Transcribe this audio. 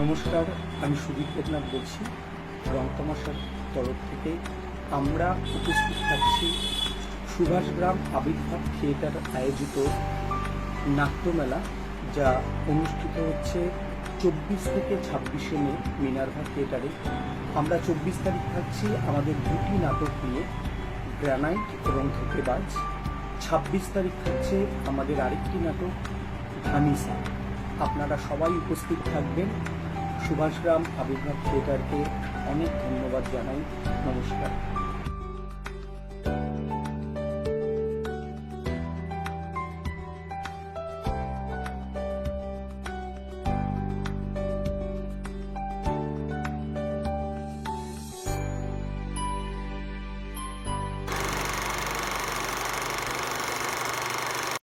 নমস্কার, আমি সুদীপ দেবনাথ বলছি রং তামাশার তরফ থেকে। আমরা উপস্থিত থাকছি সুভাষগ্রাম আবির্ভাব থিয়েটার আয়োজিত নাট্যমেলা, যা অনুষ্ঠিত হচ্ছে চব্বিশ থেকে ছাব্বিশে মে মিনার্ভা থিয়েটারে। আমরা চব্বিশ তারিখ থাকছি আমাদের দুটি নাটক নিয়ে, গ্রানাইট এবং ধোকেবাজ। ছাব্বিশ তারিখ থাকছে আমাদের আরেকটি নাটক ধানিসা আপনারা সবাই উপস্থিত থাকবেন। সুভাষগ্রাম আবির্ভাব থিয়েটারকে অনেক ধন্যবাদ জানাই। নমস্কার।